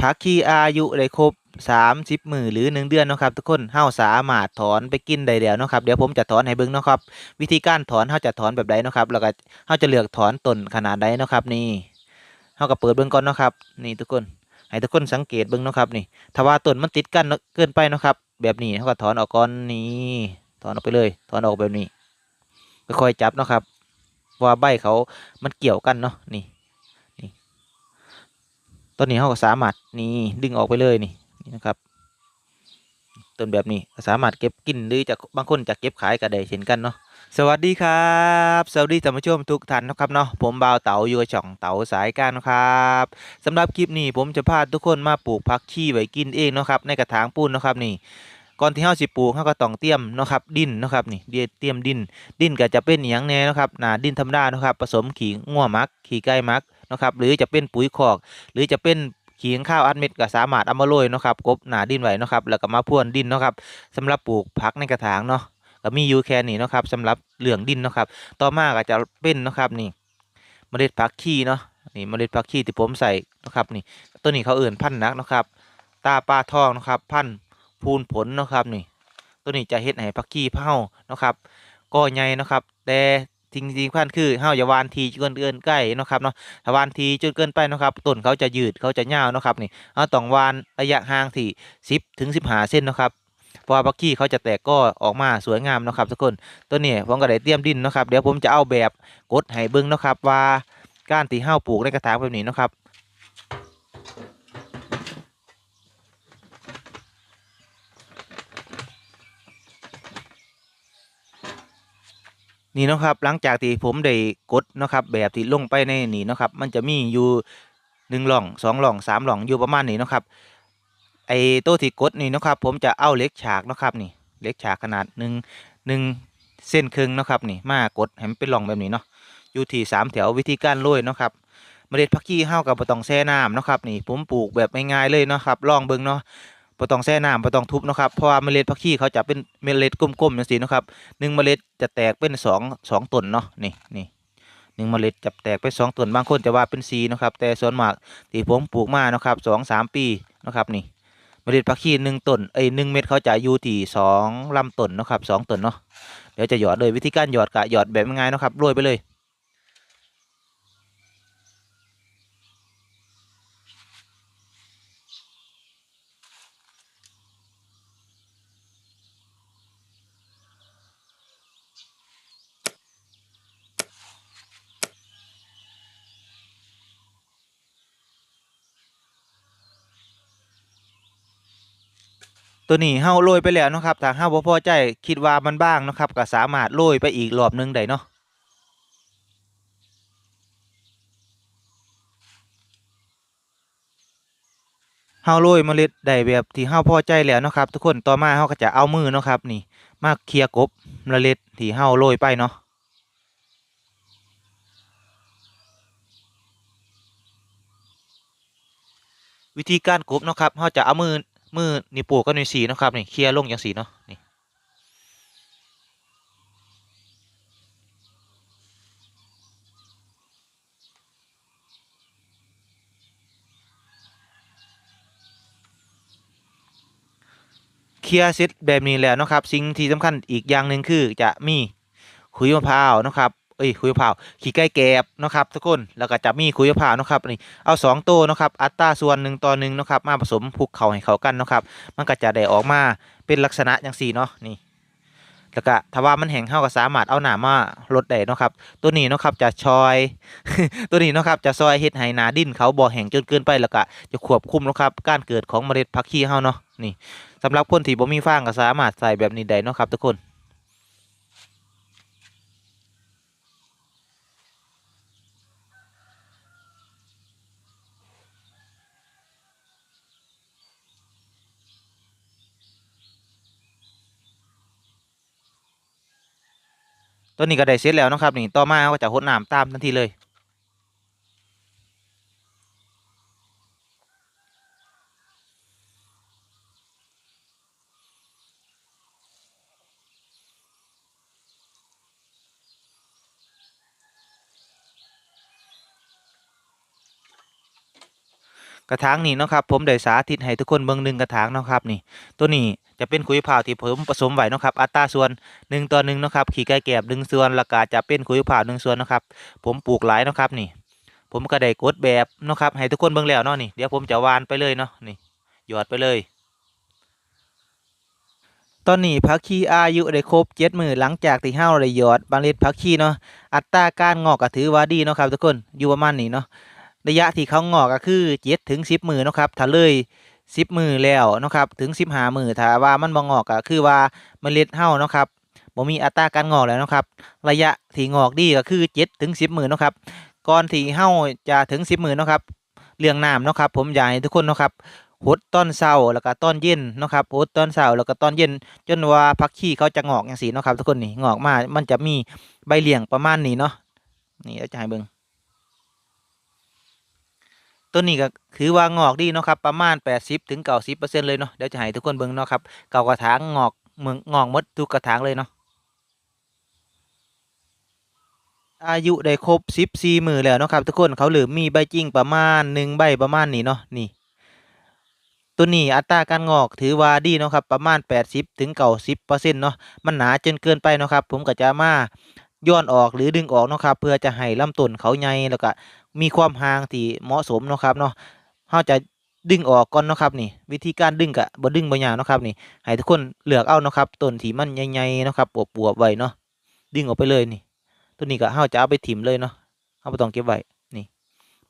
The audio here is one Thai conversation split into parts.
ผักชีอายุได้ครบ30มือหรือ1เดือนเนาะครับทุกคนเฮาสามารถถอนไปกินได้แล้วเนาะครับเดี๋ยวผมจะถอนให้เบิ่งเนาะครับ วิธีการถอนเฮาจะถอนแบบใดเนาะครับแล้วก็เฮาจะเลือกถอนต้นขนาดใดเนาะครับนี่เฮาก็เปิดเบิ่งก่อนเนาะครับนี่ทุกคนให้ทุกคนสังเกตเบิ่งเนาะครับนี่ถ้าว่าต้นมันติดกันเกินไปเนาะครับ แบบนี้เฮาก็ถอนออกก่อนนี่ถอนออกไปเลย ถอนออกแบบนี้ค่อยๆจับเนาะครับว่าใบเขามันเกี่ยวกันเนาะนี่ ต้นนี้เฮาก็สามารถนี่ดึงออกไปเลยนี่นี่นะครับต้นแบบนี้สามารถเก็บกินหรือจะบางคนจะเก็บขายก็ได้เช่นกันเนาะสวัสดีครับสวัสดีท่านผู้ชมทุกท่านนะครับเนาะผมบ่าวเต๋าอยู่กับช่องเต๋าสายการนะครับสำหรับคลิปนี้ผมจะพาทุกคนมาปลูกผักชีไว้กินเองเนาะครับในกระถางปูนนะครับนี่ก่อนที่เฮาสิปลูกเฮาก็ต้องเตรียมเนาะครับดินนะครับนี่เตรียมดิน ดินก็จะเป็นอหยังแน่เนาะครับหนาดินธรรมดานะครับผสมขี้งัวมักขี้ไก่มัก นะครับหรือจะเป็นปุ๋ยคอก หรือจะเป็นขี้ข้าวอัดเม็ดก็สามารถเอามาโรยเนาะครับกบหนาดินไว้เนาะครับแล้วก็มาพ่วนดินเนาะครับสำหรับปลูกผักในกระถางเนาะก็มีอยู่แค่นี้เนาะครับสำหรับเหลืองดินเนาะครับต่อมาก็จะเป็นเนาะครับนี่เมล็ดผักชีเนาะนี่เมล็ดผักชีที่ผมใส่นะครับนี่ตัวนี้เขาเอื่นพันธุ์นักนะครับ ตาปลาทองนะครับพันธุ์พูนผลนะครับนี่ ตัวนี้จะเฮ็ดให้ผักชีเผาเนาะครับก็ใหญ่นะครับ แต่ ทิ้งทิ้งขั้นคือเฮาอย่าวานทีจนเกินใกล้เนาะครับเนาะถ้าวานทีจนเกินไปเนาะครับต้นเขาจะยืดเขาจะยาวเนาะครับนี่เฮาต้องวานระยะห่างที่สิบถึง15เซนเนาะครับเพราะว่าผักกี้เขาจะแตกก็ออกมาสวยงามเนาะครับทุกคนตัวนี้ผมก็ได้เตรียมดินเนาะครับเดี๋ยวผมจะเอาแบบกดให้เบิ้งเนาะครับว่าการที่เฮาปลูกในกระถางแบบนี้เนาะครับ นี่นะครับหลังจากที่ผมได้กดนะครับแบบที่ลงไปในนี่นะครับมันจะมีอยู่หนึ่งหล่องสองหล่องสามหล่องอยู่ประมาณนี้นะครับไอ้ตัวที่กดนี่นะครับผมจะเอาเล็กฉากนะครับนี่เล็กฉากขนาดหนึ่งหนึ่งเส้นครึ่งนะครับนี่มากดให้มันเป็นหล่องแบบนี้เนาะอยู่ที่สามแถววิธีการโรยนะครับเมล็ดผักชีเฮากับบ่ต้องแช่น้ำนะครับนี่ผมปลูกแบบง่ายๆเลยนะครับลองเบิ่งเนาะ บ่ต้องแช่น้ำบ่ต้องทุบนะครับเพราะว่าเมล็ดผักชีเขาจะเป็นเมล็ดกลมๆจังซี่เนะครับหนึ่งเมล็ดจะแตกเป็นสองสองต้นเนาะนี่นี่หนึ่งเมล็ดจะแตกเป็นสองต้นบางคนจะว่าเป็นสีนะครับ แต่ส่วนมากที่ผมปลูกมานะครับสองสามปีนะครับนี่เมล็ดผักชีหนึ่งต้นเอ้หนึ่งเม็ดเขาจะอยู่ที่สองลำต้นนะครับสองต้นเนาะเดี๋ยวจะหยอดเลยวิธีการหยอดกะหยอดแบบง่ายนะครับโรยไปเลย ตัวนี้เฮาโรยไปแล้วนะครับถ้าเฮาบ่พอใจคิดว่ามันบ้างนะครับก็สามารถโรยไปอีกรอบหนึงได้เนาะเฮาโรยเมล็ดได้แบบที่เฮาพอใจแล้วนะครับ ทุกคนต่อมาเฮาก็จะเอามือนะครับ นี่มาเคลียร์กบเมล็ดที่เฮาโรยไปเนาะวิธีการกบนะครับเฮาจะเอามือ มือนี่ปลูกกันในสีนะครับนี่เคลียร์ลงอย่างสีเนาะนี่เคลียร์เสร็จแบบนี้แล้วนะครับ สิ่งที่สำคัญอีกอย่างหนึ่งคือจะมีขุยมะพร้าวนะครับ เอ้ยขุยมะพร้าวขี้ไก่แกบนะครับทุกคนแล้วก็จะมีขุยมะพร้าวนะครับนี่เอาสองตัวนะครับอัตราส่วนหนึ่งต่อหนึ่งนะครับมาผสมคลุกเข้าให้เข้ากันนะครับมันก็จะได้ออกมาเป็นลักษณะอย่างสี่เนาะนี่แล้วก็ถ้าว่ามันแห้งเฮาก็สามารถเอาหนามาลดได้เนาะครับตัวนี้นะครับจะชอย ตัวนี้นะครับจะซอยเฮ็ดให้หนาดินเขาบ่อแห้งจนเกินไปแล้วก็จะควบคุมนะครับการเกิดของเมล็ดผักชีเฮาเนาะนี่สำหรับคนที่บ่มีฟางก็สามารถใส่แบบนี้ได้เนาะครับทุกคน ตัวนี้ก็ได้เสร็จแล้วนะครับนี่ต่อมาเราก็จะหดน้ำตามทันทีเลย กระถางนี่นะครับผมได้สาธิตให้ทุกคนเบิ่งหนึ่งกระถางนะครับนี่ ตัวนี้จะเป็นขุยพาที่ผมผสมไว้นะครับ อัตราส่วน1ต่อ1เนะครับขี้ไก่แกบ1ส่วนล้วก็จะเป็นขุยพาว1ส่วนนะครับผมปลูกหลายนะครับนี่ ผมก็ได้กดแบบนะครับให้ทุกคนเบิ่งแล้วเนาะนี่เดี๋ยวผมจะวานไปเลยเนาะนี่หยอดไปเลยตอนนี้ผักชีอายุได้ครบเจ็ดมือหลังจากที่เฮาได้หยอดบังเล็ดผักชีเนาะอัตราการงอกก็ถือว่าดีเนาะครับทุกคนอยู่ประมาณนี้เนาะ ระยะที่เขางอกก็คือเจ็ดถึงสิบมือนะครับถ้าเลยสิบมือแล้วนะครับถึงสิบห้ามือถ้าว่ามันบ่งอกก็คือว่าเมล็ดเฮานะครับบ่มีอัตราการงอกแล้วนะครับ ระยะที่งอกดีก็คือเจ็ดถึงสิบมือนะครับก่อนที่เฮาจะถึงสิบมือนะครับเรื่องน้ำนะครับ ผมอยากให้ทุกคนนะครับหดตอนเช้าแล้วก็ตอนเย็นนะครับหดตอนเช้าแล้วก็ตอนเย็น จนว่าผักชีเขาจะงอกอย่างสีนะครับ ทุกคนนี่งอกมา มันจะมีใบเหลี่ยงประมาณนี้เนาะนี่เราจะให้เบิ่ง ต้นนี้ก็ถือว่างอกดีเนาะครับประมาณ 80ถึง90%เลยเนาะเดี๋ยวจะให้ทุกคนเบิ่งเนาะครับเก่ากระถางงอกเมืองงอกหมดทุกกระถางเลยเนาะอายุได้ครบ14มือแล้วเนาะครับทุกคนเขาเหลือมีใบจริงประมาณหนึ่งใบประมาณนี้เนาะนี่ตัวนี้อัตราการงอกถือว่าดีเนาะครับประมาณ 80ถึง90%เนาะมันหนาจนเกินไปเนาะครับผมก็จะมาย้อนออกหรือดึงออกเนาะครับเพื่อจะให้ลำต้นเขาใหญ่แล้วก็ มีความห่างที่เหมาะสมเนาะครับเนาะเฮาจะดึงออกก่อนเนาะครับนี่ วิธีการดึงก็บ่ดึงบ่ยากเนาะครับนี่ให้ทุกคนเลือกเอาเนาะครับต้นที่มันใหญ่ๆเนาะครับปวบๆไว้เนาะดึงออกไปเลยนี่ ตัวนี้ก็เฮาจะเอาไปถิ่มเลยเนาะเฮาบ่ต้องเก็บไว้นี่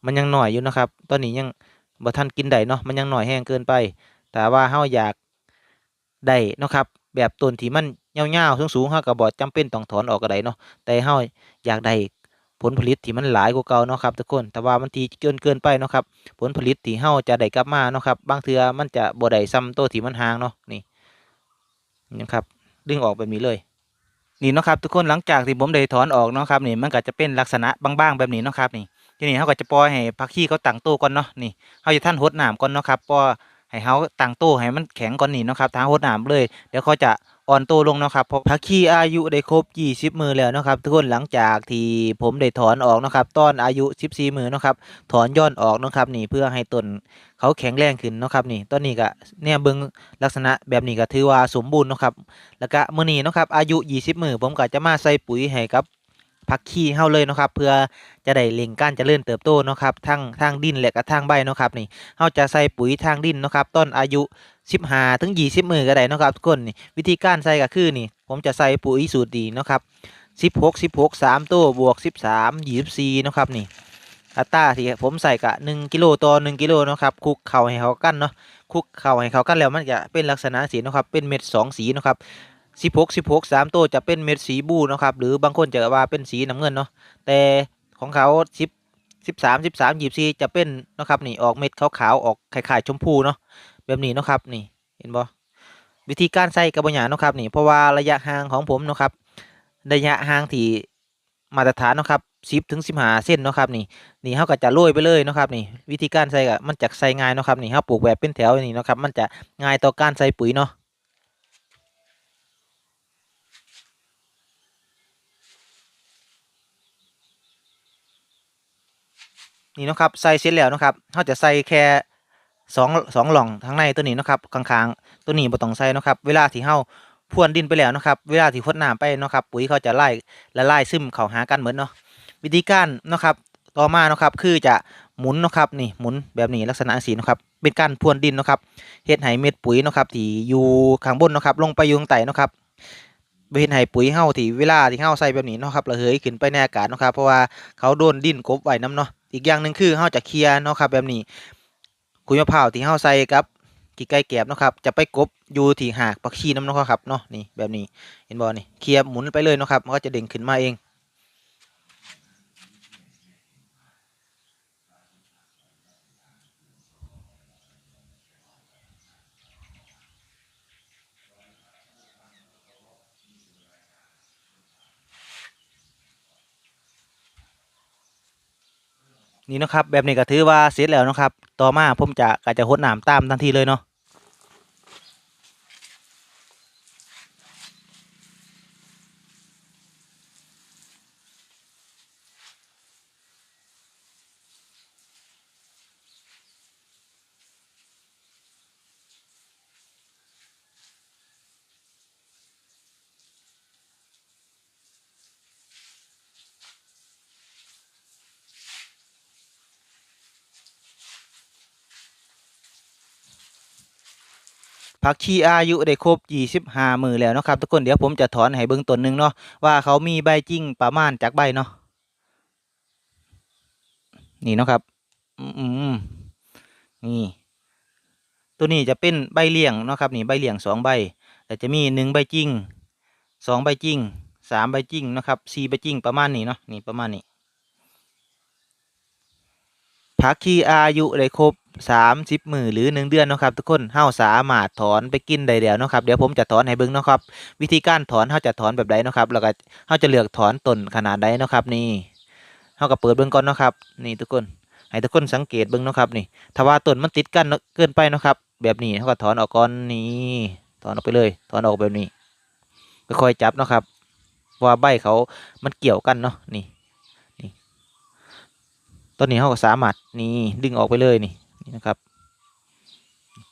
มันยังหน่อยอยู่นะครับ ตอนนี้ยังบ่ทันกินได้เนาะมันยังหน่อยแห้งเกินไป แต่ว่าเฮาอยากได้เนาะครับ แบบต้นที่มันยาวๆสูงๆเฮาก็บ่จำเป็นต้องถอนออกก็ได้เนาะแต่เฮาอยากได้ ผลผลิตที่มันหลายกว่าเก่าเนาะครับทุกคน แต่ว่ามันทีเกินเกินไปเนาะครับ ผลผลิตที่เฮาจะได้กลับมาเนาะครับ บางเทือมันจะบ่ได้ซ้ำตัวที่มันห่างเนาะ นี่นะครับ ดึงออกแบบนี้เลย นี่เนาะครับทุกคนหลังจากที่ผมได้ถอนออกเนาะครับนี่ มันก็จะเป็นลักษณะบางๆแบบนี้เนาะครับนี่ ทีนี้เฮาก็จะปล่อยให้ผักชีเขาตั้งโตก่อนเนาะ นี่เฮาจะท่านหดน้ำก่อนเนาะครับปล่อย ให้เฮาตั้งโตให้มันแข็งก่อนนี่เนาะครับถ้าหดน้ำเลย เดี๋ยวเขาจะอ่อนโตลงเนาะครับเพราะผักชีอายุได้ครบ 20 มือแล้วเนาะครับทุกคนหลังจากที่ผมได้ถอนออกเนาะครับตอนอายุ 14 มือเนาะครับถอนย้อนออกเนาะครับนี่เพื่อให้ต้นเขาแข็งแรงขึ้นเนาะครับนี่ตอนนี้ก็เนี่ยเบิ่งลักษณะแบบนี้ก็ถือว่าสมบูรณ์เนาะครับแล้วก็มื้อนี้เนาะครับอายุ 20 มือผมก็จะมาใส่ปุ๋ยให้กับ ผักขี้เฮาเลยเนาะครับ เพื่อจะได้เล็งก้ารเจริญเติบโตเนาะครับทั้งทางดินและก็ทางใบเนาะครับนี่เฮาจะใส่ปุ๋ยทางดินเนาะครับต้นอายุ 15ถึง20 มือก็ได้เนาะครับทุกคนนี่วิธีการใส่ก็คือนี่ ผมจะใส่ปุ๋ยสูตรดีเนาะครับ16 16 3ตัวบวก 13 24เนาะครับนี่อัตราที่ผมใส่กะ1กิโลต่อ1กิโลเนาะครับคุกเข้าให้เขากั้นเนาะคุกเข้าให้เขากั้นแล้วมันจะเป็นลักษณะสีเนาะครับเป็นเม็ดสองสีเนาะครับ สิบหกสิบหกสามตัวจะเป็นเม็ดสีบูนะครับ หรือบางคนจะว่าเป็นสีน้ำเงินเนาะแต่ของเขาสิบสิบสามสิบสามยีบซีจะเป็นนะครับนี่ออกเม็ดขาวๆออกคล้ายๆชมพูเนาะแบบนี้นะครับนี่เห็นบ่วิธีการใส่กระบอกหยาเนาะครับนี่เพราะว่าระยะห่างของผมเนาะครับระยะห่างที่มาตรฐานเนาะครับสิบถึงสิบห้าเส้นเนาะครับนี่นี่เขาก็จะโรยไปเลยเนาะครับนี่วิธีการใส่ก็มันจะใส่ง่ายเนาะครับนี่เขาปลูกแบบเป็นแถวนี้เนาะครับมันจะง่ายต่อการใส่ปุ๋ยเนาะ นี่นะครับใส่เสร็จแล้วนะครับเขาจะใส่แค่สองสองหล่องทั้งในตัวนี้นะครับข้างๆตัวนี้บ่ต้องใส่นะครับ เวลาที่เฮาพรวนดินไปแล้วนะครับ เวลาที่พดน้ำไปนะครับ ปุ๋ยเขาจะไล่ละลายซึมเข้าหากันเหมือนเนาะวิธีการนะครับต่อมานะครับคือจะหมุนนะครับนี่หมุนแบบนี้ลักษณะสีนะครับเป็นการพรวนดินนะครับเฮ็ดให้เม็ดปุ๋ยนะครับที่อยู่ข้างบนนะครับลงไปอยู่ข้างใต้นะครับ บ่เฮ็ดให้ปุ๋ยเฮาที่เวลาที่เฮาใส่แบบนี้เนาะครับระเหยขึ้นไปในอากาศเนาะครับเพราะว่าเขาโดนดินกบไว้นํเนาะอีกอย่างหนึ่งคือเฮาจะเคลียเนาะครับแบบนี้ขุยมะพร้าวที่เฮาใส่ครับกี่ใกล้แกบเนาะครับจะไปกบอยู่ที่หากปักชีน้ำเนาะครับเนาะนี่แบบนี้เห็นบ่นี่เคลียหมุนไปเลยเนาะครับมันก็จะเด้งขึ้นมาเอง นี่นะครับแบบนี้ก็ถือว่าเสร็จแล้วนะครับ ต่อมาผมจะก็จะหดน้ำตามทันทีเลยเนาะ ผักชีอายุได้ครบ25มือแล้วนะครับทุกคนเดี๋ยวผมจะถอนให้เบิ่งต้นหนึงเนาะว่าเขามีใบจริงประมาณจักใบเนาะนี่เนาะครับอืมนี่ตัวนี้จะเป็นใบเลี่ยงเนาะครับนี่ใบเลี่ยงสองใบ แต่จะมีหนึ่งใบจริงสองใบจริงสามใบจริงนะครับสี่ใบจริงประมาณนี้เนาะนี่ประมาณนี้ผักชีอายุได้ครบ สามสิบมือหรือหนึ่งเดือนเนาะครับทุกคนเฮาสามารถถอนไปกินได้แล้วเนาะครับเดี๋ยวผมจะถอนให้เบิ่งเนาะครับวิธีการถอนเฮาจะถอนแบบใดเนาะครับแล้วก็เฮาจะเลือกถอนต้นขนาดใดเนาะครับนี่เฮาก็เปิดเบิ่งก่อนเนาะครับนี่ทุกคนให้ทุกคนสังเกตเบิ่งเนาะครับนี่ถ้าว่าต้นมันติดกันเกินไปเนาะครับแบบนี้เฮาก็ถอนออกก่อนนี่ถอนออกไปเลย ถอนออกแบบนี้ค่อยๆจับเนาะครับว่าใบเขามันเกี่ยวกันเนาะนี่นี่ต้นนี้เฮาก็สามารถนี่ดึงออกไปเลยนี่ นะครับ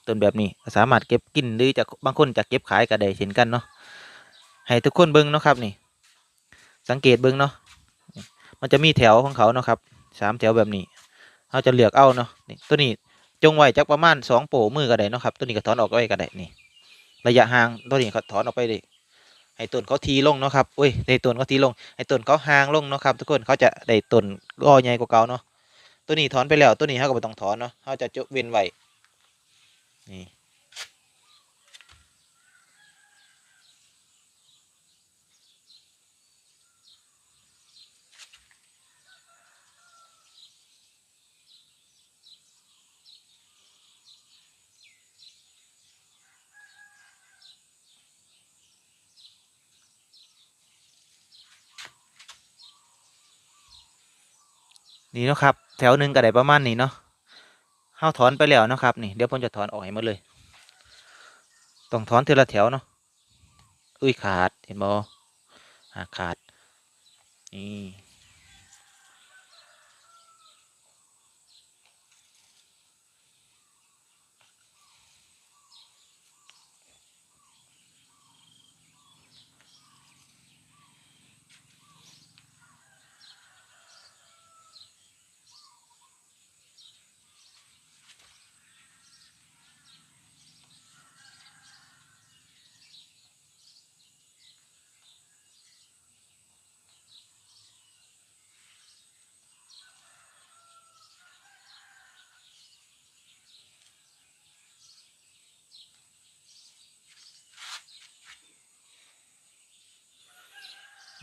ต้นแบบนี้สามารถเก็บกินหรือจะบางคนจะเก็บขายก็ได้เช่นกันเนาะให้ทุกคนเบิ่งเนาะครับนี่ สังเกตเบิ่งเนาะมันจะมีแถวของเขาเนาะครับสามแถวแบบนี้เราจะเลือกเอาเนาะนี่ตัวนี้จงไว้จักประมาณสองโปมือก็ได้เนาะครับ ตัวนี้ก็ถอนออกไว้ก็ได้นี่ระยะห่างตัวนี้เขาถอนออกไปดิให้ต้นเขาทีลงเนาะครับอุ้ยให้ต้นเขาทีลงให้ต้นเขาห่างลงเนาะครับ ทุกคนเขาจะได้ต้นกอใหญ่กว่าเก่าเนาะ ตัวนี้ถอนไปแล้ว ตัวนี้เขาก็ไม่ต้องถอนเนาะเขาจะจเว้นไว้นี่นี่นะครับ แถวหนึ่งก็ได้ประมาณนี้เนาะเฮาถอนไปแล้วนะครับนี่เดี๋ยวผมจะถอนออกให้หมดเลยต้องถอนทีละแถวเนาะอุ้ยขาดเห็นบ่อ่าขาดนี่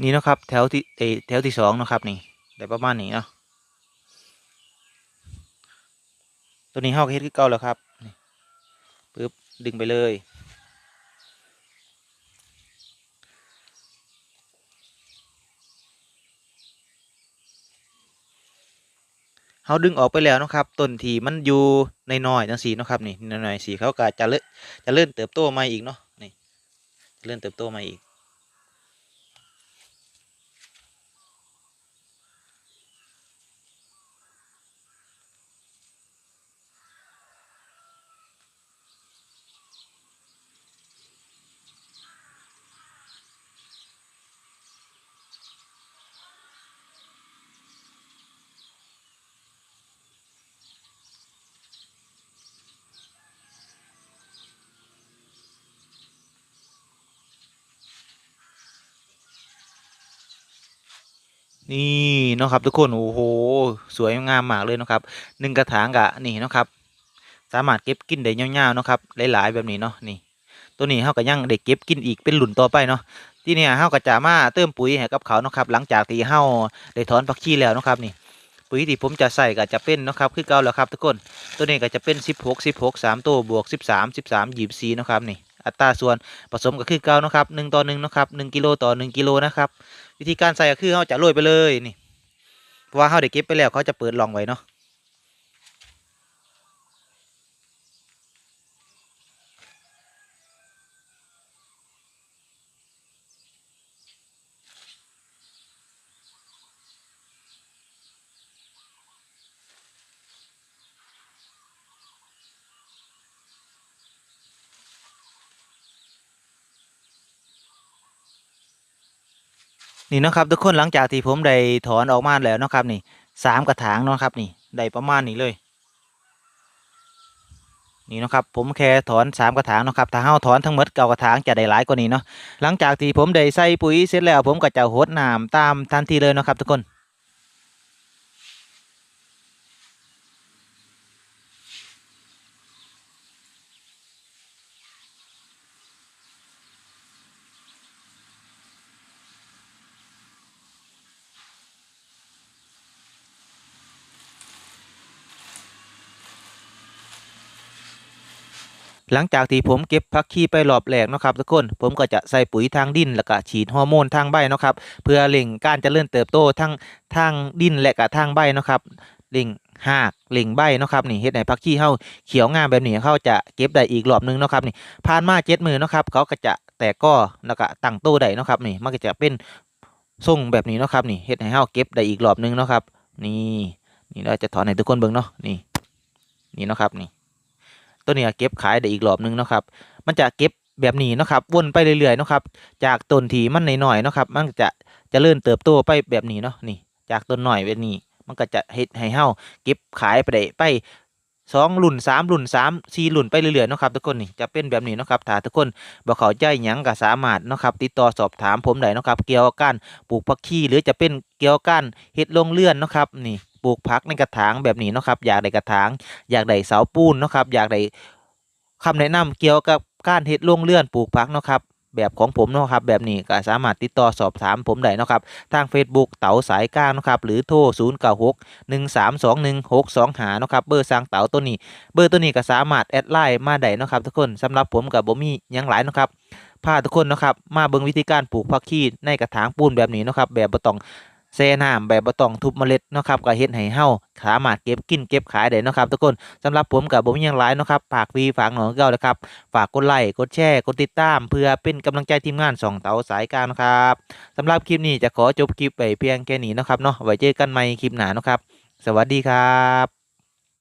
นี่นะครับ แถวที่แถวที่สองนะครับนี่ได้ประมาณนี้เนาะตัวนี้เฮาเฮ็ดคือเก่าแล้วครับนี่ปึ๊บดึงไปเลย เฮาดึงออกไปแล้วนะครับต้นที่มันอยู่ในน้อยๆจังซี่เนะครับนี่น้อยๆสีเขาก็จะเลิ่จะเริ่มเติบโตมาอีกเนาะนี่จะเริ่มเติบโตมาอีก นี่นะครับทุกคนโอ้โหสวยงามมากเลยนะครับหนึ่งกระถางกะนี่นะครับสามารถเก็บกินได้ยาวๆนะครับหลายๆแบบนี้เนาะนี่ ตัวนี้เฮาก็ยังได้เก็บกินอีกเป็นหลุนต่อไปเนาะที่เนี่ยเฮาก็จะมาเติมปุ๋ยให้กับเขาเนาะครับหลังจากที่เฮาได้ถอนผักชีแล้วนะครับนี่ปุ๋ยที่ผมจะใส่ก็จะเป็นนะครับคือเก่าแล้วครับทุกคนตัวนี้ก็จะเป็น 16 16 3ตัวบวก 13 13 24เนาะครับนี่อัตราส่วนผสมก็คือเก่านะครับ1ต่อ1นะครับ1กิโลต่อ 1กิโลนะครับ วิธีการใส่ก็คือเขาจะโรยไปเลยนี่เพราะว่าเขาได้เก็บไปแล้วเขาจะเปิดลองไว้เนาะ นี่นะครับทุกคนหลังจากที่ผมได้ถอนออกมาแล้วนะครับนี่สามกระถางนะครับนี่ได้ประมาณนี้เลย นี่นะครับผมแค่ถอนสามกระถางนะครับถ้าเฮาถอนทั้งหมดเก้ากระถางจะได้หลายกว่านี้เนาะหลังจากที่ผมได้ใส่ปุ๋ยเสร็จแล้ว ผมก็จะหดน้ำตามทันทีเลยนะครับทุกคน หลังจากที่ผมเก็บผักชีไปรอบแรกนะครับทุกคน ผมก็จะใส่ปุ๋ยทางดินแล้วก็ฉีดฮอร์โมนทางใบนะครับ เพื่อเร่งการเจริญเติบโตทั้งทางดินและก็ทางใบนะครับเร่งหากเร่งใบนะครับนี่เฮ็ดให้ผักชีเฮาเขียวงามแบบนี้เขาจะเก็บได้อีกรอบหนึงนะครับนี่ผ่านมา7มื้อนะครับเขาก็จะแตกก้อแล้วก็ตั้งโตได้นะครับนี่มันก็จะเป็นทรงแบบนี้นะครับนี่เฮ็ดให้เฮาเก็บได้อีกรอบหนึงนะครับ นี่นี่เราจะถอนให้ทุกคนเบิ่งเนาะนี่นี่นะครับนี่ ตัวนี้เก็บขายได้อีกรอบหนึงเนาะครับ มันจะเก็บแบบนี้เนาะครับวนไปเรื่อยๆเนาะครับ จากต้นที่มันหน้อยๆเนาะครับ มันจะจะเริ่มเติบโตไปแบบนี้เนาะนี่ จากต้นหน่อยแบบนี้ มันก็จะเฮ็ดให้เฮาเก็บขายไปได้ไปสองรุ่นสามรุ่นสามสี่รุ่นไปเรื่อยๆนะครับทุกคนนี่จะเป็นแบบนี้นะครับถ้าทุกคนบ่เข้าใจหยังก็สามารถนะครับ ติดต่อสอบถามผมได้นะครับ เกี่ยวกับการปลูกผักชีหรือจะเป็นเกี่ยวกับการเฮ็ดโรงเรือนนะครับนี่ ปลูกผักในกระถางแบบนี้เนาะครับอยากได้กระถาง อยากได้เสาปูนเนาะครับอยากได้คำแนะนำเกี่ยวกับการเฮ็ดโรงเรือนปลูกผักเนาะครับแบบของผมเนาะครับแบบนี้ก็สามารถติดต่อสอบถามผมได้นะครับทาง Facebook เต๋าสายกลางนะครับหรือโทร 0 9 6 1 3 2 1 6 2หานาะครับเบอร์สร้างเต๋าตัวนี้ เบอร์ตัวนี้ก็สามารถแอดไลน์มาได้นะครับทุกคนสำหรับผมกับบ่มีหยังหลายนะครับพาทุกคนนะครับมาเบิ่งวิธีการปลูกผักชีในกระถางปูนแบบนี้นะครับแบบบ่ต้อง แช่น้ำแบบบ่ต้องทุบเมล็ดเนาะครับก็เฮ็ดให้เฮาสามารถเก็บกินเก็บขายได้เนาะครับทุกคนสำหรับผมกับบ่มีหยังหลายเนาะครับฝากวีฝากน้องเก่านะครับ ฝากกดไลค์กดแชร์กดติดตาม เพื่อเป็นกำลังใจทีมงานสองเตาสายกลางนะครับสำหรับคลิปนี้จะขอจบคลิปไปเพียงแค่นี้นะครับเนาะไว้เจอกันใหม่คลิปหน้านะครับ สวัสดีครับ